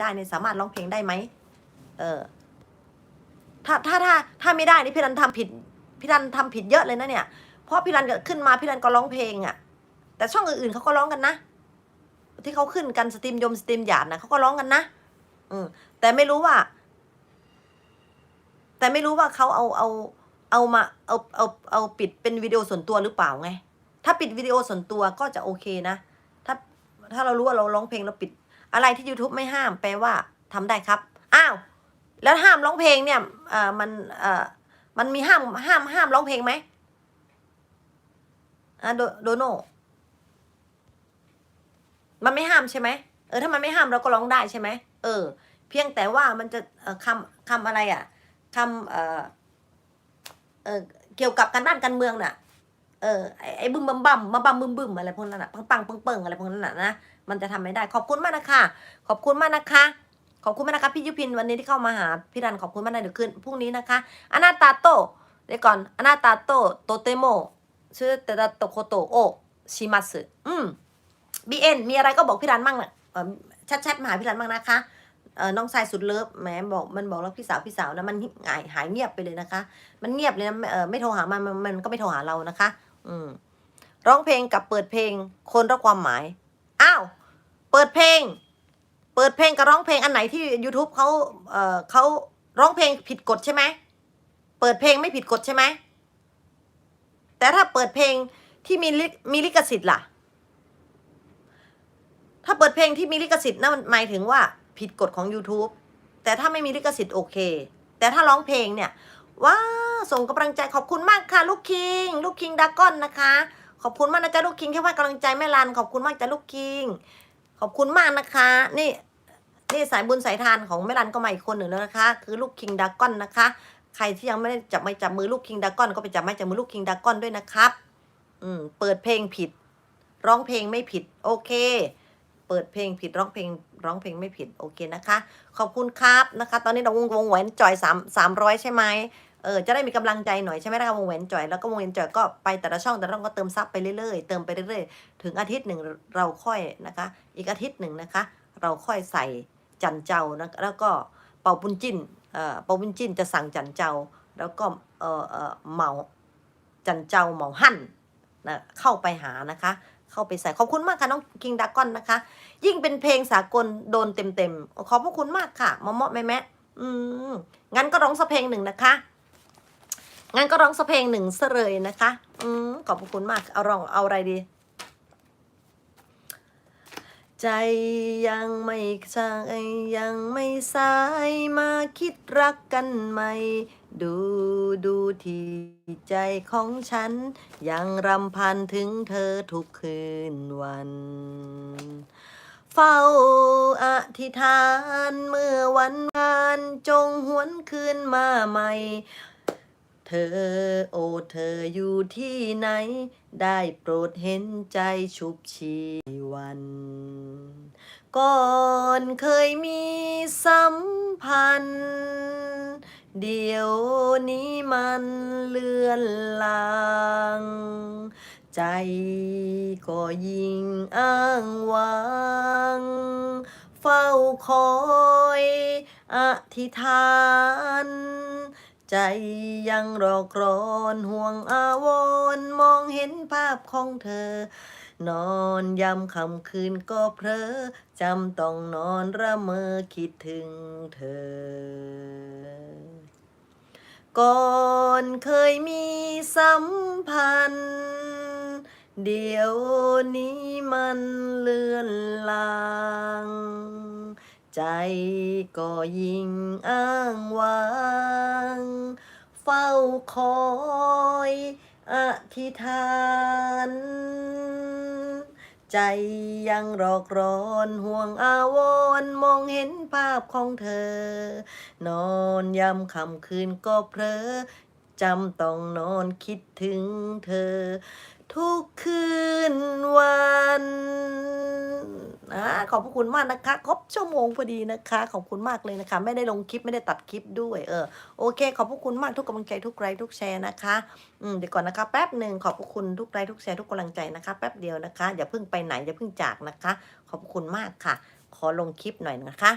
ได้เนี่ยสามารถร้องเพลงได้ไหมเออ ถ้าถ้าถ้าถ้าไม่ได้นี่พี่รันทำผิดพี่รันทำผิดเยอะเลยนะเนี่ย เพราะพี่รันก็ขึ้นมาพี่รันก็ร้องเพลงอะ่ะ แต่ช่องอื่นๆเขาก็ร้องกันนะ ที่เขาขึ้นกันสตรีมยมสตรีมหยาดนะเขาก็ร้องกันนะอืมแต่ไม่รู้ว่า แต่ไม่รู้ว่าเขาเอาเอาเอามาเอาเอาเอาปิดเป็นวิดีโอส่วนตัวหรือเปล่าไง ถ้าปิดวิดีโอส่วนตัวก็จะโอเคนะ ถ้าถ้าเรารู้ว่าเราร้องเพลงเราปิด อะไรที่ YouTube ไม่ห้ามแปลว่าทำได้ครับ อ้าว แล้วห้ามร้องเพลงเนี่ยเอ่อมันเอ่อมันมีห้ามห้ามห้ามร้องเพลงไหมอะโดโดโนมันไม่ห้ามใช่ไหมเออถ้ามันไม่ห้ามเราก็ร้องได้ใช่ไหมเออ เพียงแต่ว่ามันจะคำคำอะไรอะคำเอ่อเออเกี่ยวกับการบ้านการเมืองน่ะ ออไอ้ไอ้บึมบัมบัมมาบัมบึมบึมอะไรพวกนั้นน่ะปังปังเปิงเปิงอะไรพวกนั้นน่ะนะมันจะทำไม่ได้ขอบคุณมากนะคะ ขอบคุณมากนะคะขอบคุณมากนะคะพี่ยุพินวันนี้ที่เข้ามาหาพี่รันขอบคุณมากนะเดี๋ยวขึ้นพรุ่งนี้นะคะอนาตาโตเดี๋ยวก่อนอนาตาโตโตเตโมชื่อเตตาโตโคโตโอชิมัสึอืมบีเอ็นมีอะไรก็บอกพี่รันมั่งน่ะเออแชทมาหาพี่รันมั่งนะคะเออน้องชายสุดเลิฟแหมบอกมันบอกแล้วพี่สาวพี่สาวนะมันหายหายเงียบไปเลยนะคะ มันเงียบเลยนะเออไม่โทรหามันมันก็ไม่โทรหาเรานะคะ อืมร้องเพลงกับเปิดเพลงคนละความหมาย อ้าว เปิดเพลง เปิดเพลงกับร้องเพลงอันไหนที่ YouTube เขาเอ่อเขาร้องเพลงผิดกฎใช่ไหม เปิดเพลงไม่ผิดกฎใช่ไหม แต่ถ้าเปิดเพลงที่มีลิมีลิขสิทธิ์ล่ะ ถ้าเปิดเพลงที่มีลิขสิทธิ์นั่นหมายถึงว่าผิดกฎของ YouTube แต่ถ้าไม่มีลิขสิทธิ์โอเค แต่ถ้าร้องเพลงเนี่ย ว้าส่งกำลังใจขอบคุณมากค่ะ ลูกคิง ลูกคิงดากอนนะคะ ขอบคุณมากนะจ๊ะลูกคิงที่ให้กำลังใจแม่ลันขอบคุณมากจ้ะลูกคิง ขอบคุณมากนะคะ นี่นี่สายบุญสายทานของแม่รันก็มาอีกคนหนึ่งแล้วนะคะ คือลูกคิงดากอนนะคะ ใครที่ยังไม่ได้จับไม้จับมือลูกคิงดากอนก็ไปจับไม้จับมือลูกคิงดากอนด้วยนะครับ อืมเปิดเพลงผิด ร้องเพลงไม่ผิด โอเค เปิดเพลงผิดร้องเพลงร้องเพลงไม่ผิดโอเคนะคะ ขอบคุณครับนะคะ ตอนนี้เราวงวงแหวนจ่อยสามสามร้อยใช่ไหมเออจะได้มีกำลังใจหน่อยใช่ไหมล่ะคะวงแหวนจ่อยแล้วก็วงแหวนจ่อยก็ไปแต่ละช่องแต่ละช่องก็เติมซับไปเรื่อยๆเติมไปเรื่อยๆ ถึงอาทิตย์หนึ่งเราค่อยนะคะ อีกอาทิตย์หนึ่งนะคะ เราค่อยใส่จันเจ้านะแล้วก็เป่าปุ้นจิ้นเอ่อเป่าปุ้นจิ้นจะสั่งจันเจ้า แล้วก็เออเออเหมาจันเจ้าเหมาหั่นนะเข้าไปหานะคะ เข้าไปใส่ขอบคุณมากค่ะน้องกิงดากอนนะคะ ยิ่งเป็นเพลงสากลโดนเต็มๆขอบพระคุณมากค่ะมะเมาะแม่แม่อืมงั้นก็ร้องสักเพลงหนึ่งนะคะงั้นก็ร้องสักเพลงหนึ่งซะเลยนะคะ อืมขอบพระคุณมากเอาร้องเอาอะไรดี ใจยังไม่สายยังไม่สายมาคิดรักกันไหม่ ดูดูที่ใจของฉัน ยังรำพันถึงเธอทุกคืนวัน เฝ้าอธิษฐานเมื่อวันงานจงหวนคืนมาใหม่ เธอโอเธออยู่ที่ไหน ได้โปรดเห็นใจชุบชีวันก่อนเคยมีสัมพันธ์ เดี๋ยวนี้มันเลือนลาง ใจก็ยิ่งอ้างว้าง เฝ้าคอยอธิษฐาน ใจยังรอกรอนห่วงอาวรมองเห็นภาพของเธอนอนยำคำคืนก็เพลอจำต้องนอนระเมอคิดถึงเธอ ก่อนเคยมีสัมพันธ์ เดี๋ยวนี้มันเลื่อนลาง ใจก็ยิ่งอ้างว้าง เฝ้าคอยอธิษฐาน ใจยังรอกรอนห่วงอาวรณ์มองเห็นภาพของเธอ นอนยำคำคืนก็เพลอจำต้องนอนคิดถึงเธอ ทุกคืนวัน ขอบคุณมากนะคะ ครบชั่วโมงพอดีนะคะ ขอบคุณมากเลยนะคะ ไม่ได้ลงคลิปไม่ได้ตัดคลิปด้วยเออโอเค ขอบคุณมากทุกกำลังใจทุกไลค์ทุกแชร์นะคะอืมเดี๋ยวก่อนนะคะแป๊บหนึ่งขอบคุณทุกไลค์ทุกแชร์ทุกกำลังใจนะคะ แป๊บเดียวนะคะอย่าเพิ่งไปไหนอย่าเพิ่งจากนะคะ ขอบคุณมากค่ะ ขอลงคลิปหน่อยนะคะ